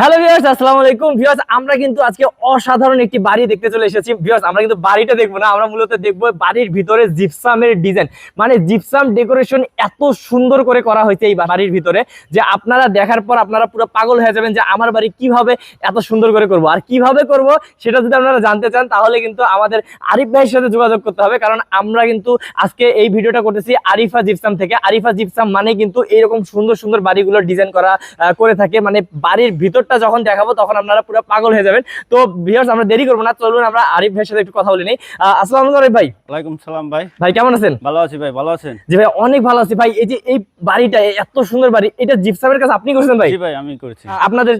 Hello viewers আসসালামু আলাইকুম। Viewers আমরা কিন্তু আজকে অসাধারণ একটি বাড়ি দেখতে চলে এসেছি। ভিউয়ার্স আমরা কিন্তু বাড়িটা দেখব না, আমরা মূলত দেখব বাড়ির ভিতরে জিপসামের ডিজাইন মানে জিপসাম ডেকোরেশন এত সুন্দর করে করা হয়েছে এই বাড়ির ভিতরে যে আপনারা দেখার পর আপনারা পুরো পাগল হয়ে যাবেন যে আমার বাড়ি কীভাবে এত সুন্দর করে করব। আর কীভাবে করব সেটা যদি আপনারা জানতে চান, তাহলে কিন্তু আমাদের আরিফ ভাইয়ের সাথে যোগাযোগ করতে হবে। কারণ আমরা কিন্তু আজকে এই ভিডিওটা করতেছি আরিফা জিপসাম থেকে। আরিফা জিপসাম মানে কিন্তু এইরকম সুন্দর সুন্দর বাড়িগুলো ডিজাইন করা করে থাকে। মানে বাড়ির ভিতরটা যখন দেখাবো তখন আপনারা পুরো পাগল হয়ে যাবেন। তো ভিউয়ার্স আমরা দেরি করব না চলুন আমরা আরিফ ভাইয়ের সাথে একটু কথা বলে নিই। আসসালামু আলাইকুম ভাই। ওয়ালাইকুম সালাম ভাই। ভাই কেমন আছেন? ভালো আছি ভাই ভালো আছেন? জি ভাই অনেক ভালো আছি। ভাই এই যে এই বাড়িটা এত সুন্দর বাড়ি এটা জিপসামের কাছে আপনি করেছেন ভাই? জি ভাই আমি করেছি। আপনাদের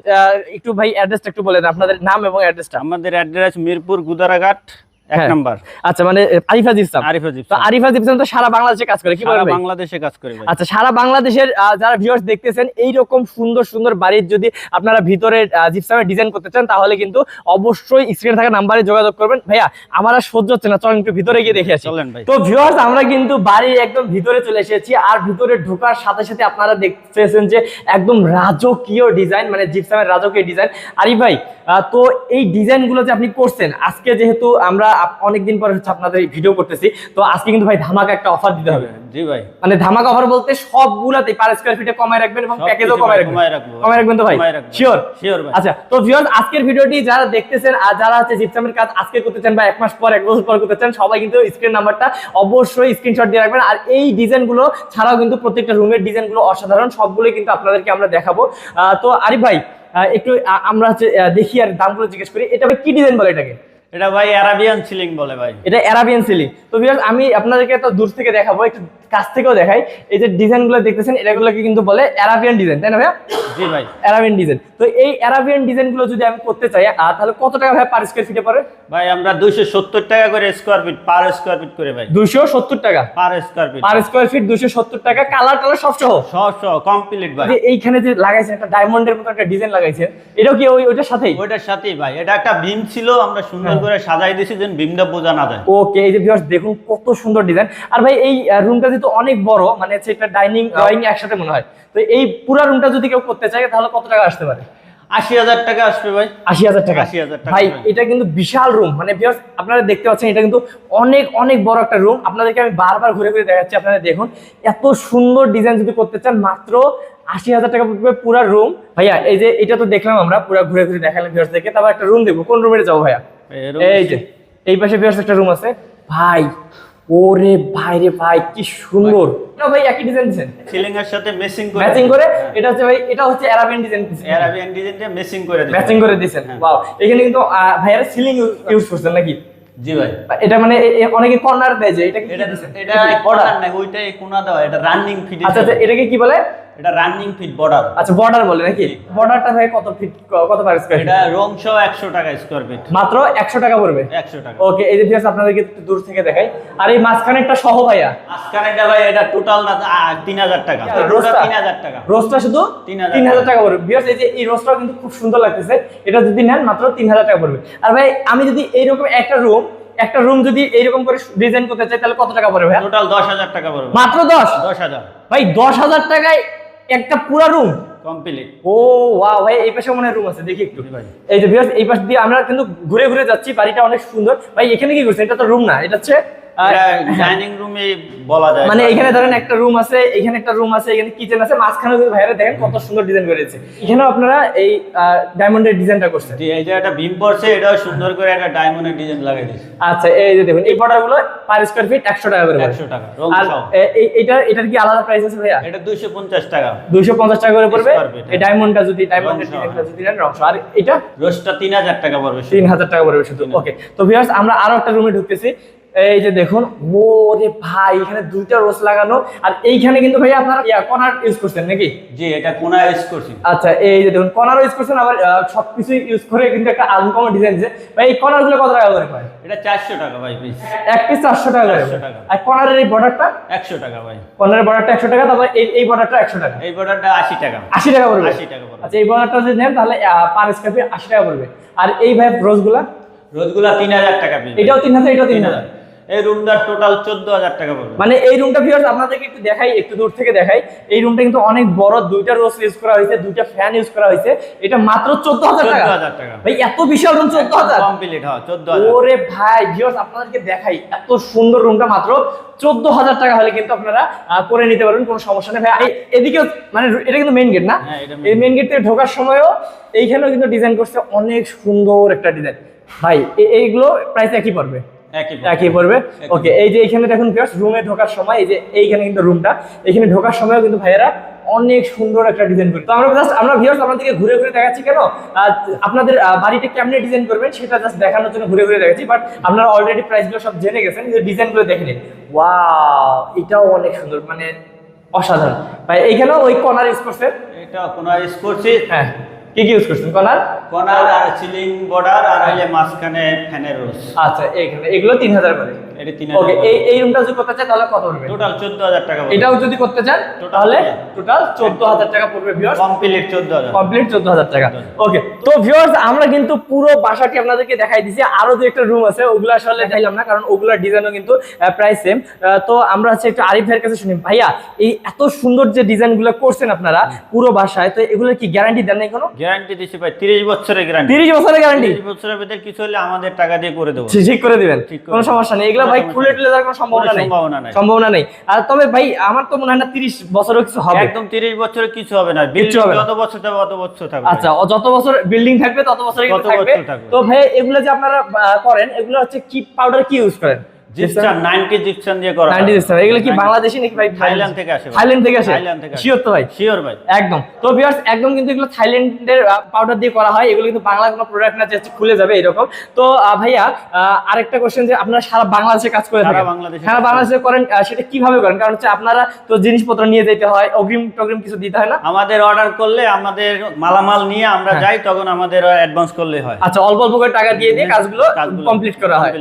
একটু ভাই অ্যাড্রেসটা একটু বলে দেন আপনাদের নাম এবং অ্যাড্রেসটা আমাদের অ্যাড্রেস মিরপুর গুদারাঘাট এক হ্যাঁ। নাম্বার। আচ্ছা মানে আরিফা জিপসাম। আরিফা জিপ আরিফা জিপসাম তো সারা বাংলাদেশে কাজ করে কি বলেন সারা বাংলাদেশে কাজ করে আচ্ছা সারা বাংলাদেশের যারা ভিউয়ার্স দেখতেছেন এই রকম সুন্দর সুন্দর বাড়ির যদি আপনারা ভিতরে জিপসামের ডিজাইন করতে চান তাহলে কিন্তু অবশ্যই স্ক্রিনে থাকা নাম্বারে যোগাযোগ করবেন। ভাইয়া আমার আর সহ্য হচ্ছে না চলেন একটু ভিতরে গিয়ে দেখে আসি। চলেন ভাই। তো ভিউয়ার্স আমরা কিন্তু বাড়ির একদম ভিতরে চলে এসেছি আর ভিতরে ঢোকার সাথে সাথে আপনারা দেখতেছেন যে একদম রাজকীয় ডিজাইন মানে জিপসামের রাজকীয় ডিজাইন আরিফ ভাই তো এই ডিজাইনগুলো যে আপনি করছেন আজকে যেহেতু আমরা অনেকদিন পরে হচ্ছে আপনাদের এই ভিডিও করতেছি। তো আজকে কিন্তু ভাই ধামাকা একটা অফার দিতে হবে। জি ভাই। মানে ধামাকা অফার বলতে সবগুলাতে পার স্কয়ার ফিটে কমায় রাখবেন এবং প্যাকেজও কমায় রাখবেন। কমায় রাখব। কমায় রাখবেন তো ভাই? রাখব। শিওর ভাই। আচ্ছা তো ভিউয়ার্স আজকের ভিডিওটি যারা দেখতেছেন আর যারা হচ্ছে জিপসামের কাজ আজকে করতে চান বা এক মাস পর এক বছর পর করতে চান সবাই কিন্তু স্ক্রিন নাম্বারটা অবশ্যই স্ক্রিনশট দিয়ে রাখবেন। আর এই ডিজাইনগুলো ছাড়াও কিন্তু প্রত্যেকটা রুমের ডিজাইনগুলো অসাধারণ সবগুলোই কিন্তু আপনাদেরকে আমরা দেখাবো। আহ, তো আরিফ ভাই একটু আমরা হচ্ছে দেখি আর দামগুলো জিজ্ঞেস করি। এটা কি ডিজাইন বলে এটাকে? এটা ভাই অ্যারাবিয়ান সিলিং বলে ভাই। এটা অ্যারাবিয়ান সিলিং তো ভিউয়ার্স আমি আপনাদেরকে দূর থেকে দেখাবো একটু কাছ থেকেও দেখাই। এই যে ডিজাইনগুলো দেখতেছেন এটাগুলোকে কিন্তু বলে অ্যারাবিয়ান ডিজাইন তাই না ভাইয়া? জি ভাই। অ্যারাবিয়ান ডিজাইন তো এই অ্যারাবিয়ান ডিজাইনগুলো যদি আমি করতে চাই আহ, তাহলে কত টাকা ভাই পার স্কোয়ার ফিটে পড়ে? ভাই আমরা দুইশো সত্তর টাকা করে square feet per square feet করে ভাই। দুশো সত্তর টাকা? Per square feet per square feet দুশো সত্তর টাকা কালার টালার সব সহ? সব সব কমপ্লিট ভাই। এইখানে যে লাগাইছেন একটা ডায়মন্ডের মতো একটা ডিজাইন লাগাইছেন এটাও কি ওই ওইটার সাথেই? ওইটার সাথেই ভাই। এটা একটা বিম ছিল আমরা সুন্দর। করে সাজাই দিয়েছি যেন বিমটা বোঝা না যায়। ওকে এই যে ভিউয়ার্স দেখুন কত সুন্দর ডিজাইন আর ভাই এই রুমটা যেহেতু অনেক বড় মানে একটা ডাইনিং ড্রয়িং একসাথে মনে হয়। তো এই পুরো রুমটা যদি কেউ করতে চায় তাহলে কত টাকা আসতে পারে? আশি হাজার টাকা আসবে ভাই। আশি হাজার টাকা। 80,000 টাকা ভাই ভাই। এটা কিন্তু বিশাল রুম মানে আপনারা দেখতে পাচ্ছেন এটা কিন্তু অনেক অনেক বড় একটা রুম আপনাদেরকে আমি বারবার ঘুরে ঘুরে দেখাচ্ছি আপনারা দেখুন। এত সুন্দর ডিজাইন যদি করতে চান মাত্র আশি হাজার টাকা পড়বে পুরো রুম ভাইয়া এই যে এটা তো দেখলাম আমরা পুরো ঘুরে ঘুরে দেখালাম ভিউয়ার্স দেখে। তারপর একটা রুম দেখব কোন রুমে যাব ভাইয়া? এই যে এই পাশে ভিউয়ার্স একটা রুম আছে। ভাই ওরে ভাই রে ভাই কি সুন্দর। না ভাই একই ডিজাইন দিচ্ছেন সিলিং এর সাথে মেসিং করে ম্যাচিং করে এটা হচ্ছে ভাই এটা হচ্ছে অ্যারাবিয়ান ডিজাইন অ্যারাবিয়ান ডিজাইনটা মেসিং করে দিয়েছে। ম্যাচিং করে দিয়েছেন। হ্যাঁ। ওয়াও এখানে কিন্তু ভাইয়ারা সিলিং ইউজ করছেন নাকি? জি ভাই। এটা মানে অনেকে কর্নার দেয় যে এটা এটা এটা? বর্ডার না ওইটাই কোনা দেওয়া এটা রানিং ফিট আচ্ছা আচ্ছা এটাকে কি বলে? এটা রানিং ফিট বর্ডার আচ্ছা বর্ডার বলে নাকি? বর্ডারটা ভাই কত ফিট কত পার স্কয়ার এটা রং সহ একশো টাকা স্কোয়ার ফিট মাত্র একশো টাকা পড়বে? একশো টাকা। ওকে এই যে ভিউয়ার্স আপনাদেরকে দূর থেকে দেখাই। আর এই মাঝখানেরটা সহ ভাইয়া। এটা ভাই এটা টোটাল না তিন হাজার টাকা। রোজটা? তিন হাজার টাকা। রোজটা শুধু 3000 তিন হাজার টাকা। পড়বে। ভিউয়ার্স এই যে এই রোজটাও কিন্তু খুব সুন্দর লাগতেছে। এটা যদি নেন মাত্র তিন হাজার টাকা পড়বে। আর ভাই আমি যদি এইরকম একটা রুম একটা রুম যদি এইরকম করে ডিজাইন করতে চাই তাহলে কত টাকা পড়বে ভাই টোটাল দশ হাজার টাকা পড়বে। মাত্র দশ? দশ হাজার। ভাই দশ হাজার টাকায় একটা পুরা রুম কমপ্লিট ও ওয়াও ভাই এই পাশে মনে রুম আছে দেখি একটু। ভাই। এই যে ভিউয়ার্স এই পাশ দিয়ে আমরা কিন্তু ঘুরে ঘুরে যাচ্ছি বাড়িটা অনেক সুন্দর। ভাই এখানে কি করছেন? এটা তো রুম না এটা হচ্ছে ডাইনিং রুমে বলা যায়। মানে এখানে ধরেন একটা রুম আছে এখানে একটা রুম আছে এখানে কিচেন আছে মাঝখানে যদি ভাইরা দেখেন কত সুন্দর ডিজাইন করেছে। এখানেও আপনারা এই ডায়মন্ডের ডিজাইনটা করছেন। এই যে একটা বিম পড়ছে এটাও সুন্দর করে একটা ডায়মন্ডের ডিজাইন লাগাই দিয়েছে। আচ্ছা এই যে দেখুন এই বর্ডারগুলো পার স্কোয়ার ফিট একশো টাকা করে পড়ে। একশো টাকা আর সহ। এ- এই- এইটার এটার কি আলাদা প্রাইস আছে ভাইয়া? এটা টাকা। করে পড়বে। এই। ডায়মন্ডটা যদি ডায়মন্ডের ডিজাইনটা যদি নেন রংস আর এটা রোজটা তিন হাজার টাকা পড়বে তিন হাজার টাকা পড়বে শুধু। ওকে তো ভিউয়ার্স আমরা আরও একটা রুমে ঢুকতেছি। এই যে দেখুন ওরে ভাই এখানে দুইটা রোজ লাগানো আর এইখানে কিন্তু ভাই আপনারা ইয়া কর্নার ইউজ করছেন নাকি? জি এটা কোনা ইউজ করছি। আচ্ছা এই যে দেখুন কর্নার ইউজ করছেন আবার সবকিছু ইউজ করে কিন্তু একটা আনকমন ডিজাইন আছে ভাই এই কর্নারগুলো কত টাকা করে ভাই? এটা চারশো টাকা ভাই পিস এক পিস চারশো টাকা করে। 400 টাকা। আর কর্নারের এই বর্ডারটা একশো টাকা ভাই। কর্নারের বর্ডারটা একশো টাকা তারপর এই এই বর্ডারটা একশো টাকা। এই বর্ডারটা আশি টাকা। আশি টাকা পড়বে। 80 টাকা পড়বে। আচ্ছা এই বর্ডারটা যদি নেন তাহলে পার স্কোয়ার ফিট আশি টাকা পড়বে। আর এই ভাই রোজগুলা? রোজগুলা তিন হাজার টাকা পিস এটাও তিন হাজার এটাও তিন তিন হাজার হাজার। এই রুমটার টোটাল চোদ্দ হাজার টাকা পড়বে। মানে এই রুমটা ভিউয়ার্স আপনাদেরকে একটু দেখাই একটু দূর থেকে দেখাই। এই রুমটা কিন্তু অনেক বড় দুইটা রোজ ইউজ করা হয়েছে দুইটা ফ্যান ইউজ করা হয়েছে। এটা মাত্র চোদ্দ হাজার টাকা। ভাই এত বিশাল রুম চোদ্দ হাজার কমপ্লিট হ্যাঁ চোদ্দ ওরে ভাই ভিউয়ার্স আপনাদেরকে দেখাই এত সুন্দর রুমটা মাত্র চোদ্দ হাজার টাকা হলে কিন্তু আপনারা করে নিতে পারবেন কোনো সমস্যা নেই। ভাই এদিকেও মানে এটা কিন্তু মেইন গেট না? হ্যাঁ, এই মেইন গেট থেকে ঢোকার সময়ও এইখানেও কিন্তু ডিজাইন করছে অনেক সুন্দর একটা ডিজাইন ভাই এইগুলো প্রাইস একই পড়বে। একই পড়বে। ওকে এই যে এখানে দেখুন রুমে ঢোকার সময় এই যে এইখানে কিন্তু রুমটা এখানে ঢোকার সময়ও কিন্তু ভাইয়েরা অনেক সুন্দর একটা ডিজাইন করে তো আমরা জাস্ট আমরা ভিউয়ার্স আপনাদেরকে ঘুরে ঘুরে দেখাচ্ছি কেন? আপনাদের বাড়িটা কেমনে ডিজাইন করবেন সেটা জাস্ট দেখানোর জন্য ঘুরে ঘুরে দেখাচ্ছি বাট আপনারা অলরেডি প্রাইসগুলো সব জেনে গেছেন যে ডিজাইনগুলো দেখে নিন। ওয়াও এটাও অনেক সুন্দর মানে অসাধারণ। ভাই এইখানেও ওই কর্নার ইউজ করছেন এটা কোনো ইউজ করছি হ্যাঁ। কি কি ইউজ করছেন? কলার কলার আর সিলিং বর্ডার আর হইলে মাঝখানে ফ্যানের রোজ আচ্ছা এখানে এগুলো তিন হাজার করে। এটা তিন ওকে এই এই রুমটা যদি করতে চান তাহলে কত পড়বে টোটাল চোদ্দ হাজার টাকা এটাও যদি করতে চান তাহলে টোটাল চোদ্দ হাজার টাকা পড়বে ভিউয়ার্স কমপ্লিট চোদ্দ হাজার কমপ্লিট চোদ্দ হাজার টাকা ওকে তো ভিউয়ার্স আমরা কিন্তু পুরো বাসাটি আপনাদেরকে দেখাই দিছি। আরও যে একটা রুম আছে ওগুলো আসলে দেখাইলাম না কারণ ওগুলোর ডিজাইনও কিন্তু প্রায় সেম তো আমরা হচ্ছে একটু আরিফ ভাইয়ের কাছে শুনি। ভাইয়া এই এত সুন্দর যে ডিজাইনগুলো করছেন আপনারা পুরো বাসায় তো এগুলো কি গ্যারান্টি দেন নাই কোনো? গ্যারান্টি দিচ্ছি ভাই তিরিশ বছরের গ্যারান্টি তিরিশ বছরের গ্যারান্টি বছরের ভিতরে কিছু হলে আমাদের টাকা দিয়ে করে দেবো। ঠিক করে দিবেন। কোনো সমস্যা নেই। এগুলো ভাই খুলে। টুলে যাওয়ার কোনো সম্ভাবনা নেই। সম্ভাবনা নাই। সম্ভাবনা নেই। আর তবে ভাই আমার তো মনে হয় না তিরিশ বছরও কিছু হবে। একদম তিরিশ বছরের কিছু হবে না। কিছু হবে না। যত বছর থাকবে তত বছর থাকবে। আচ্ছা যত বছর বিল্ডিং থাকবে তত বছর থাকবে। তো ভাই এগুলো যে আপনারা করেন এগুলো হচ্ছে কি পাউডার কি ইউজ করেন? জিপসাম 90 জিপসাম দিয়ে করা 90 জিপসাম এগুলো কি বাংলাদেশি নাকি ভাই? থাইল্যান্ড থেকে আসে থাইল্যান্ড থেকে আসে? থাইল্যান্ড থেকে শিওর তো ভাই? শিওর ভাই। একদম। তো ভিউয়ার্স একদম কিন্তু এগুলো থাইল্যান্ডের পাউডার দিয়ে করা হয়। এগুলো কিন্তু বাংলা কোনো প্রোডাক্ট না যে খুলে যাবে এরকম। তো ভাইয়া আরেকটা কোশ্চেন যে আপনারা সারা বাংলাদেশে কাজ করে থাকেন। সারা বাংলাদেশে করেন সেটা কীভাবে করেন? কারণ হচ্ছে আপনারা তো জিনিসপত্র নিয়ে যেতে হয় অগ্রিম টগ্রিম কিছু দিতে হয় না? আমাদের অর্ডার করলে আমাদের মালামাল নিয়ে আমরা হ্যাঁ। যাই তখন আমাদের অ্যাডভান্স করলে হয়। আচ্ছা অল্প অল্প করে টাকা দিয়ে দিয়ে কাজগুলো কমপ্লিট করা হয়।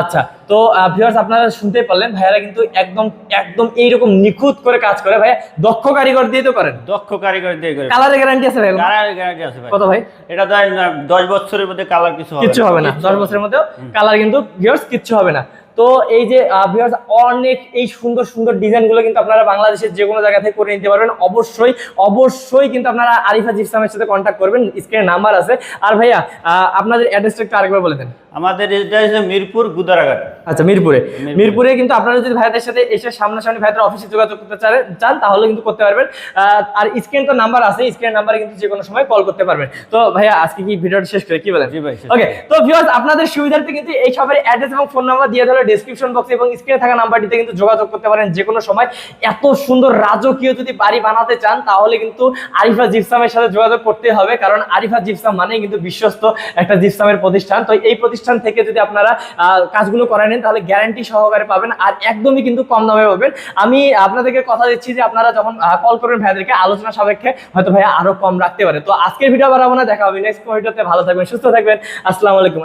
আচ্ছা তো ভিউয়ার্স আপনারা শুনতে পারলেন ভাইয়ারা কিন্তু একদম একদম এইরকম নিখুঁত করে কাজ করে ভাইয়া দক্ষ কারিগর দিয়ে তো করেন। দক্ষ কারিগর দিয়ে করে। কালারের গ্যারান্টি আছে ভাই কালার গ্যারান্টি আছে ভাই। কত ভাই? এটা ধর দশ বছরের মধ্যে কালার কিছু হবে কিচ্ছু না। হবে না দশ বছরের মধ্যেও কালার কিন্তু ভিউয়ার্স কিচ্ছু হবে না। তো এই যে ভিউয়ার্স অনেক এই সুন্দর সুন্দর ডিজাইনগুলো কিন্তু আপনারা বাংলাদেশের যে কোনো জায়গা থেকে করে নিতে পারবেন। অবশ্যই অবশ্যই কিন্তু আপনারা আরিফা জিপসামের সাথে কন্ট্যাক্ট করবেন। স্ক্রিনে নাম্বার আছে। আর ভাইয়া আহ, আপনাদের অ্যাড্রেসটা একটু আরেকবার বলে দেন। আমাদের এটা হচ্ছে মিরপুর গুদারাঘাট। আচ্ছা মিরপুরে। মিরপুরে। কিন্তু আপনারা যদি ভাইয়াদের সাথে এসে সামনাসামনি ভাইয়াদের অফিসে যোগাযোগ করতে চান- তাহলে কিন্তু করতে পারবেন। আর স্ক্রিন তো নাম্বার আছে স্ক্রিন নাম্বারে কিন্তু যে কোনো সময় কল করতে পারবেন। তো ভাইয়া আজকে কি ভিডিওটা শেষ করে কি বলেন? জি ভাই, ওকে তো ভিউয়ার্স আপনাদের সুবিধার্থে কিন্তু এই সবের অ্যাড্রেস এবং ফোন নাম্বার দিয়ে দিলে ডেসক্রিপশন বক্সে এবং স্ক্রিনে থাকা নাম্বারটিতে কিন্তু যোগাযোগ করতে পারেন যে কোনো সময়। এত সুন্দর রাজকীয় যদি বাড়ি বানাতে চান তাহলে কিন্তু আরিফা জিপসামের সাথে যোগাযোগ করতে হবে কারণ আরিফা জিপসাম মানে কিন্তু বিশ্বস্ত একটা জিপসামের প্রতিষ্ঠান। তো এই প্রতিষ্ঠান থেকে যদি আপনারা কাজগুলো করায় নেন, তাহলে গ্যারান্টি সহকারে পাবেন আর একদমই কিন্তু কম দামে পাবেন। আমি আপনাদেরকে কথা দিচ্ছি যে আপনারা যখন কল করবেন ভাইয়াদেরকে আলোচনা সাপেক্ষে হয়তো ভাইয়া আরও কম রাখতে পারে। তো আজকের ভিডিও বাড়াবো না, দেখা হবে নেক্সট ভিডিওতে ভালো থাকবেন, সুস্থ থাকবেন। আসসালামু আলাইকুম।